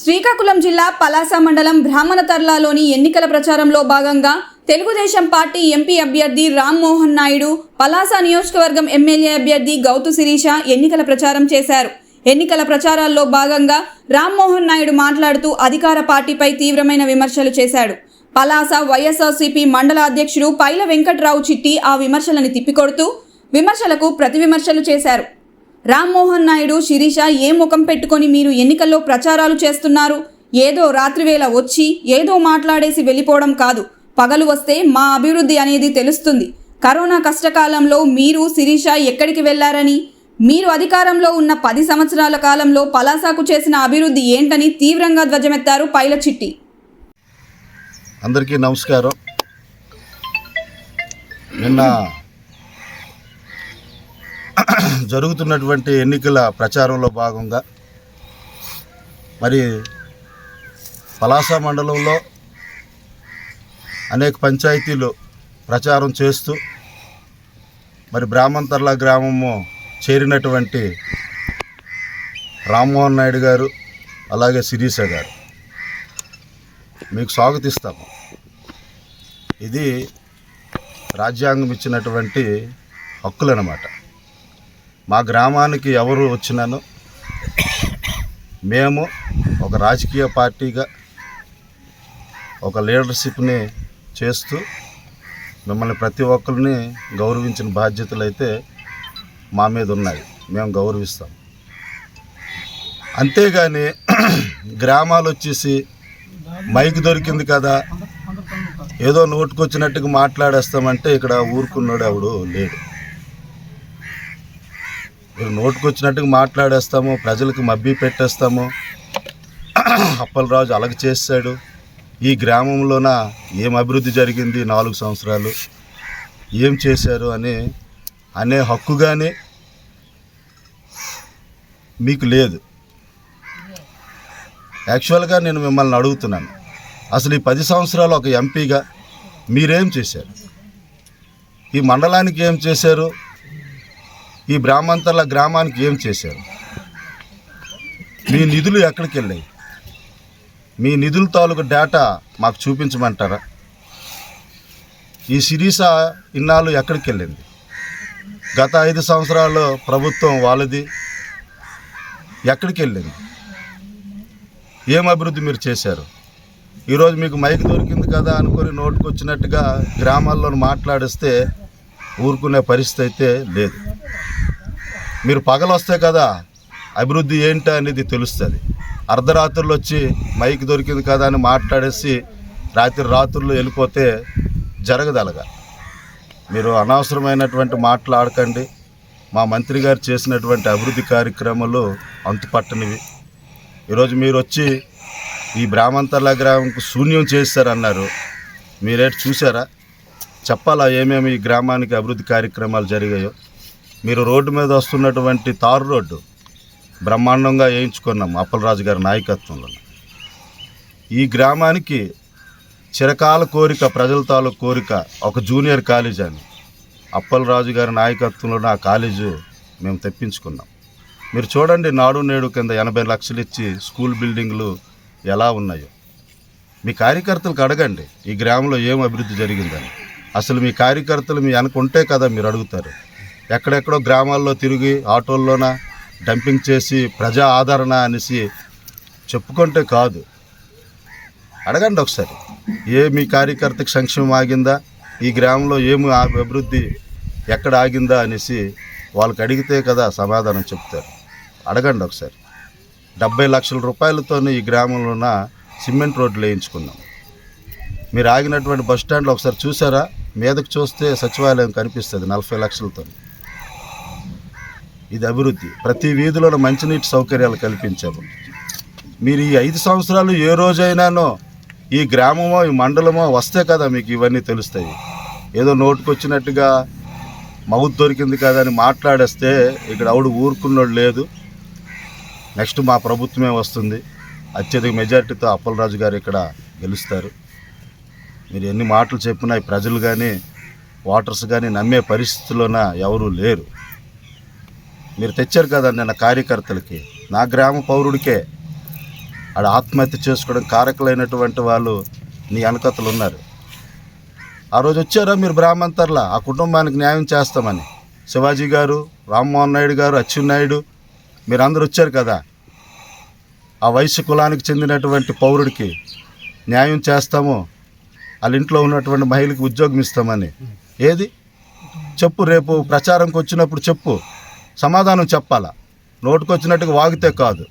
శ్రీకాకుళం జిల్లా పలాస మండలం బ్రాహ్మణ తర్లాలోని ఎన్నికల ప్రచారంలో భాగంగా తెలుగుదేశం పార్టీ ఎంపీ అభ్యర్థి రామ్మోహన్ నాయుడు పలాస నియోజకవర్గం ఎమ్మెల్యే అభ్యర్థి గౌతు శిరీష ఎన్నికల ప్రచారం చేశారు. ఎన్నికల ప్రచారాల్లో భాగంగా రామ్మోహన్ నాయుడు మాట్లాడుతూ అధికార పార్టీపై తీవ్రమైన విమర్శలు చేశాడు. పలాస వైఎస్ఆర్సీపీ మండల అధ్యక్షుడు పైల వెంకట్రావు చిట్టి ఆ విమర్శలను తిప్పికొడుతూ విమర్శలకు ప్రతి విమర్శలు చేశారు. రామ్మోహన్ నాయుడు శిరీష ఏ ముఖం పెట్టుకొని మీరు ఎన్నికల్లో ప్రచారాలు చేస్తున్నారు? ఏదో రాత్రివేళ వచ్చి ఏదో మాట్లాడేసి వెళ్ళిపోవడం కాదు. పగలు వస్తే మా అభివృద్ధి అనేది తెలుస్తుంది. కరోనా కష్టకాలంలో మీరు శిరీష ఎక్కడికి వెళ్ళారని? మీరు అధికారంలో ఉన్న పది సంవత్సరాల కాలంలో పలాసాకు చేసిన అభివృద్ధి ఏంటని తీవ్రంగా ధ్వజమెత్తారు పైల చిట్టి. అందరికీ నమస్కారం. నిన్న జరుగుతున్నటువంటి ఎన్నికల ప్రచారంలో భాగంగా మరి పలాస మండలంలో అనేక పంచాయతీలు ప్రచారం చేస్తూ మరి బ్రాహ్మణతర్ల గ్రామము చేరినటువంటి రామ్మోహన్ నాయుడు గారు అలాగే శిరీష గారు. మీకు స్వాగతిస్తాము. ఇది రాజ్యాంగం ఇచ్చినటువంటి హక్కులన్నమాట మా గ్రామానికి ఎవరు వచ్చినాను మేము ఒక రాజకీయ పార్టీగా ఒక లీడర్షిప్ని చేస్తూ మిమ్మల్ని ప్రతి ఒక్కరిని గౌరవించిన బాధ్యతలు అయితే మా మీద ఉన్నాయి. మేము గౌరవిస్తాం. అంతేగాని గ్రామాలు వచ్చేసి మైక్ దొరికింది కదా. ఏదో నోటుకొచ్చినట్టుగా మాట్లాడేస్తామంటే ఇక్కడ ఊరుకున్నాడు ఎవడు లేడు. నోటుకొచ్చినట్టుగా మాట్లాడేస్తాము ప్రజలకు మబ్బి పెట్టేస్తాము. అప్పలరాజు అలగ చేశాడు. ఈ గ్రామంలోన ఏం అభివృద్ధి జరిగింది నాలుగు సంవత్సరాలు? ఏం చేశారు అని అనే హక్కు కానీ మీకు లేదు. యాక్చువల్గా నేను మిమ్మల్ని అడుగుతున్నాను. అసలు ఈ పది సంవత్సరాలు ఒక ఎంపీగా మీరేం చేశారు? ఈ మండలానికి ఏం చేశారు? ఈ బ్రాహ్మణతల గ్రామానికి ఏం చేశారు? మీ నిధులు ఎక్కడికి వెళ్ళాయి మీ నిధుల తాలూకు డేటా మాకు చూపించమంటారా? ఈ సిరీస ఇన్నాళ్ళు ఎక్కడికి వెళ్ళింది గత ఐదు సంవత్సరాల్లో ప్రభుత్వం వాళ్ళది. ఎక్కడికి వెళ్ళింది ఏం అభివృద్ధి మీరు చేశారు? ఈరోజు మీకు మైక్ దొరికింది కదా అనుకొని నోటుకు వచ్చినట్టుగా గ్రామాల్లో మాట్లాడిస్తే ఊరుకునే పరిస్థితి అయితే లేదు. మీరు పగలు వస్తే కదా అభివృద్ధి ఏంటి అనేది తెలుస్తుంది. అర్ధరాత్రులు వచ్చి మైక్ దొరికింది కదా అని మాట్లాడేసి రాత్రి రాత్రులు వెళ్ళిపోతే జరగదలగా. మీరు అనవసరమైనటువంటి మాట్లాడకండి మా మంత్రి గారు చేసినటువంటి అభివృద్ధి కార్యక్రమాలు అంతుపట్టనివి. ఈరోజు మీరు వచ్చి ఈ బ్రాహ్మంతర్ల గ్రామంకు శూన్యం చేస్తారన్నారు మీరేటి చూసారా చెప్పాలా ఏమేమి ఈ గ్రామానికి అభివృద్ధి కార్యక్రమాలు జరిగాయో? మీరు రోడ్డు మీద వస్తున్నటువంటి తారు రోడ్డు బ్రహ్మాండంగా వేయించుకున్నాం అప్పలరాజు గారి నాయకత్వంలో. ఈ గ్రామానికి చిరకాల కోరిక ప్రజల తాలూకు కోరిక ఒక జూనియర్ కాలేజ్ అని. అప్పలరాజు గారి నాయకత్వంలో ఆ కాలేజు మేము తెప్పించుకున్నాం. మీరు చూడండి నాడు నేడు కింద ఎనభై లక్షలు ఇచ్చి స్కూల్ బిల్డింగ్లు ఎలా ఉన్నాయో. మీ కార్యకర్తలకు అడగండి ఈ గ్రామంలో ఏం అభివృద్ధి జరిగిందని. అసలు మీ కార్యకర్తలు మీ అనుకుంటే కదా మీరు అడుగుతారు. ఎక్కడెక్కడో గ్రామాల్లో తిరిగి ఆటోల్లోన డంపింగ్ చేసి ప్రజా ఆదరణ అనేసి చెప్పుకుంటే కాదు. అడగండి ఒకసారి ఏ మీ కార్యకర్తకి సంక్షేమం ఆగిందా? ఈ గ్రామంలో ఏమి ఆ అభివృద్ధి ఎక్కడ ఆగిందా అనేసి వాళ్ళకి అడిగితే కదా సమాధానం చెప్తారు. అడగండి ఒకసారి. డెబ్బై లక్షల రూపాయలతోనే ఈ గ్రామంలోన సిమెంట్ రోడ్లు వేయించుకున్నాం. మీరు ఆగినటువంటి బస్ స్టాండ్లో ఒకసారి చూసారా? మీదకు చూస్తే సచివాలయం కనిపిస్తుంది నలభై లక్షలతో ఇది అభివృద్ధి. ప్రతి వీధిలోనూ మంచినీటి సౌకర్యాలు కల్పించాము. మీరు ఈ ఐదు సంవత్సరాలు ఏ రోజైనానో ఈ గ్రామమో ఈ మండలమో వస్తే కదా మీకు ఇవన్నీ తెలుస్తాయి. ఏదో నోటుకొచ్చినట్టుగా మౌత్ దొరికింది కదా అని మాట్లాడేస్తే ఇక్కడ ఆవిడ ఊరుకున్నోడు లేదు. నెక్స్ట్ మా ప్రభుత్వమే వస్తుంది. అత్యధిక మెజారిటీతో అప్పలరాజు గారు ఇక్కడ గెలుస్తారు. మీరు ఎన్ని మాటలు చెప్పినా ప్రజలు కానీ ఓటర్స్ కానీ నమ్మే పరిస్థితుల్లోన ఎవరూ లేరు. మీరు తెచ్చారు కదా నిన్న కార్యకర్తలకి. నా గ్రామ పౌరుడికే ఆడ ఆత్మహత్య చేసుకోవడం కారకులైనటువంటి వాళ్ళు నీ వెనకతలు ఉన్నారు. ఆ రోజు వచ్చారా మీరు బ్రాహ్మణతర్ల? ఆ కుటుంబానికి న్యాయం చేస్తామని. శివాజీ గారు రామ్మోహన్ నాయుడు గారు అచ్చెన్నాయుడు మీరందరూ వచ్చారు కదా. ఆ వయసు కులానికి చెందినటువంటి పౌరుడికి న్యాయం చేస్తాము. వాళ్ళ ఇంట్లో ఉన్నటువంటి మహిళకి ఉద్యోగం ఇస్తామని. ఏది? చెప్పు రేపు ప్రచారంకి వచ్చినప్పుడు చెప్పు. సమాధానం చెప్పాలా? నోటుకొచ్చినట్టుగా వాగితే కాదు.